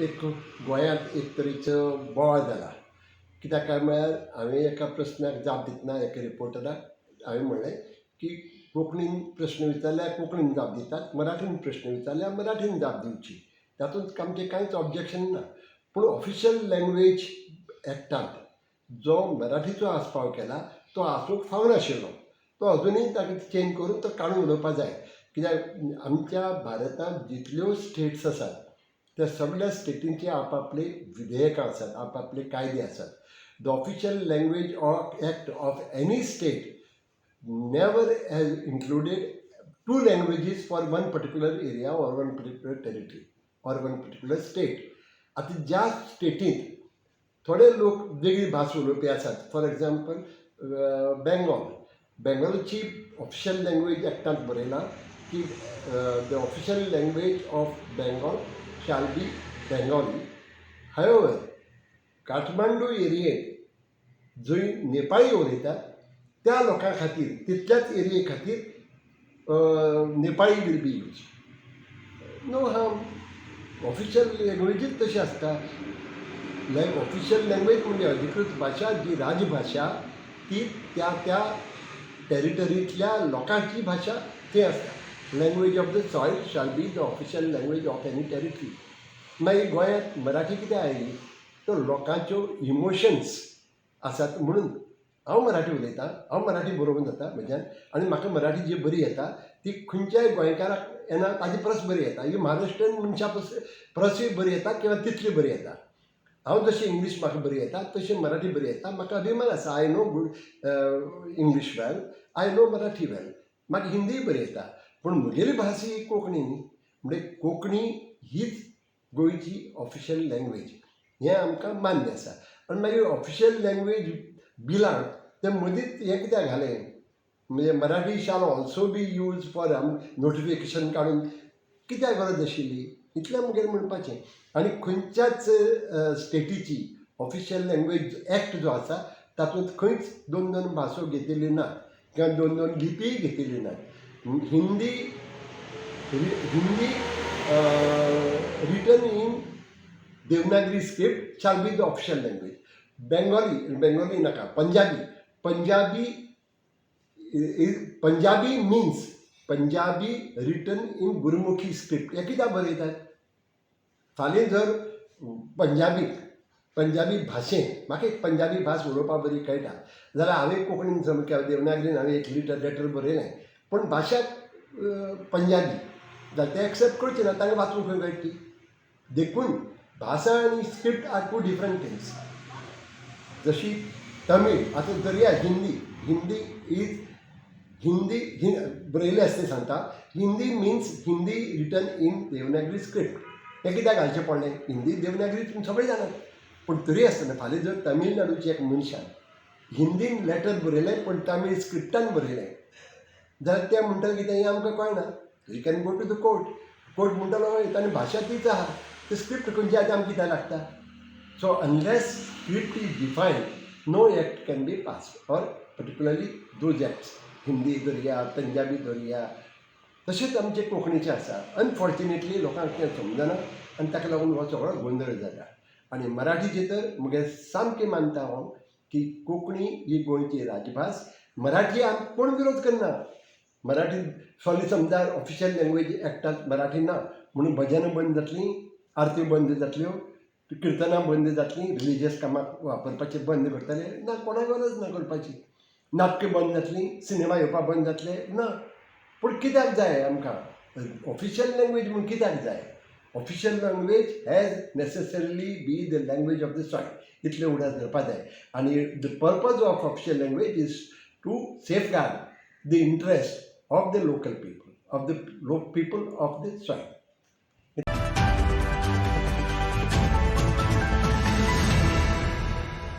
एक गोंयांत एक तरेचो बोवाळ जाला. कित्याक काय म्हळ्यार हांवें एका प्रस्नाक जाप दितना एका रिपोर्टराक हांवें म्हणलें की कोंकणीन प्रस्न विचारल्यार कोंकणीन जाप दितात मराठीन प्रस्न विचारल्यार मराठीन जाप दिवची. तातूंत आमचें कांयच ऑब्जेक्शन ना. पूण ऑफिशियल लँग्वेज एक्टांत जो मराठीचो आस्पाव केला तो आसूंक फावनाशिल्लो तो अजुनूय ताका चेंज करून तो काडून उडोवपा जाय. कित्याक आमच्या भारतांत जितल्यो स्टेट्स आसात त्या सगळ्या स्टेटींचे आपापले विधेयकां आसात आपापले कायदे आसात the official language of act of any state never has included two languages for one particular area or one particular territory or one particular state आतां ज्या स्टेटींत थोडे लोक वेगळी भास उलोवपी आसात फॉर एग्जाम्पल बेंगॉल बेंगॉलची ऑफिशियल लँग्वेज एक्टांत बरयला की the official language of Bengal shall be Bengali. However, Kathmandu एरियेंत जंय नेपाळी उलयता त्या लोकां खातीर तितल्याच एरिये खातीर Nepali will be use no harm official लँग्वेजीच तशी आसता लायक ऑफिशियल लँग्वेज म्हणजे अधिकृत भाशा जी राजभाशा ती त्या त्या टेरिटरींतल्या लोकांची भाशा ती आसता language of the soil shall be the official language of any territory मागीर गोंयांत मराठी कितें आयली तर लोकांच्यो इमोशन्स आसात म्हणून. हांव मराठी उलयतां. हांव मराठी बरोवून जाता म्हज्यान आनी म्हाका मराठी जी बरी येता ती खंयच्याय गोंयकाराक येना ताजी परस बरी येता. ही महाराष्ट्रीयन मनशा परस परसूय बरी येता किंवा तितली बरी येता. हांव जशी इंग्लीश म्हाका बरी येता तशी मराठी बरी येता. म्हाका अभिमान आसा. I know good English well I know Marathi well म्हाका हिंदीय बरी येता. पूण म्हगेली भास ही कोंकणी न्ही. म्हणजे कोंकणी हीच गोंयची ऑफिशियल लँग्वेज हें आमकां मान्य आसा. आनी मागीर ऑफिशियल लँग्वेज बिलांत ते मदींच हें कित्याक घालें? म्हणजे Marathi shall also be use for notification काडून कित्याक गरज आशिल्ली? इतलें मुगेर म्हणपाचें. आनी खंयच्याच स्टेटीची ऑफिशियल लँग्वेज एक्ट जो आसा तातूंत खंयच दोन दोन भासो घेतिल्ल्यो ना किंवा दोन दोन लिपीय घेतिल्ल्यो ना Hindi Hindi written in Devanagari script shall be the official language Bengali Bengali नाका Punjabi Punjabi Punjabi means Punjabi written in Gurmukhi script हे कित्याक बरयतात फाल्यां जर पंजाबी पंजाबी भाशेंत म्हाका एक पंजाबी भास उलोवपाक बरी कळटा जाल्यार हांवें कोंकणीन समज देवनागरीन हांवें एक लिटर लेटर बरयलें पूण भाशा पंजाबी. जाल्यार ते एक्सेप्ट करचे ना तांकां वाचूंक खंय कळटी देखून भाशा आनी script are two different things जशी तमीळ आतां दर्या हिंदी. हिंदी इज हिंदी हि बरयलें आसता सांगता. Hindi means Hindi written in Devanagari script हें कित्याक घालचें पडलें. हिंदी देवनागरी तुमी सगळें जाणात पूण तरी आसतना फाल्यां जर तमिळनाडूच्या एक मनशान. हिंदीन लेटर बरयलें पूण तमीळ स्क्रिप्टान बरयलें जाल्यार तें म्हणटले कितें हें आमकां कळना you can go to the court court म्हणटलो वयता आनी भाशा तीच आहा. ती स्क्रिप्ट खंयची आतां आमकां कित्याक लागता so unless script is defined no act can be pass or particularly those acts Hindi धरया पंजाबी धरया तशेंच आमचे कोंकणीचें आसा अनफॉर्च्युनेटली लोकांक तें समजना आनी ताका लागून हो सगळो गोंदळ जाला आनी मराठीचें तर म्हगे सामकें मानता हांव की कोंकणी ही गोंयची राजभास मराठी आमी कोण विरोध करना मराठी सॉरी समजा ऑफिशियल लँग्वेज एक्टांत मराठी ना म्हणून भजनां बंद जातलीं आरत्यो बंद जातल्यो हो, किर्तनां बंद जातलीं रिलिजियस कामाक वापरपाचें बंद करतले ना कोणाक गरज ना करपाची. नाटकां बंद जातलीं सिनेमा येवपाक बंद जातले ना. पूण कित्याक जाय आमकां? ऑफिशियल लँग्वेज म्हूण कित्याक जाय? Official language has necessarily be the language of the soil इतलें उडास धरपा जाय. आनी the purpose of official language is to safeguard the interest of the local people, of the people of the tribe.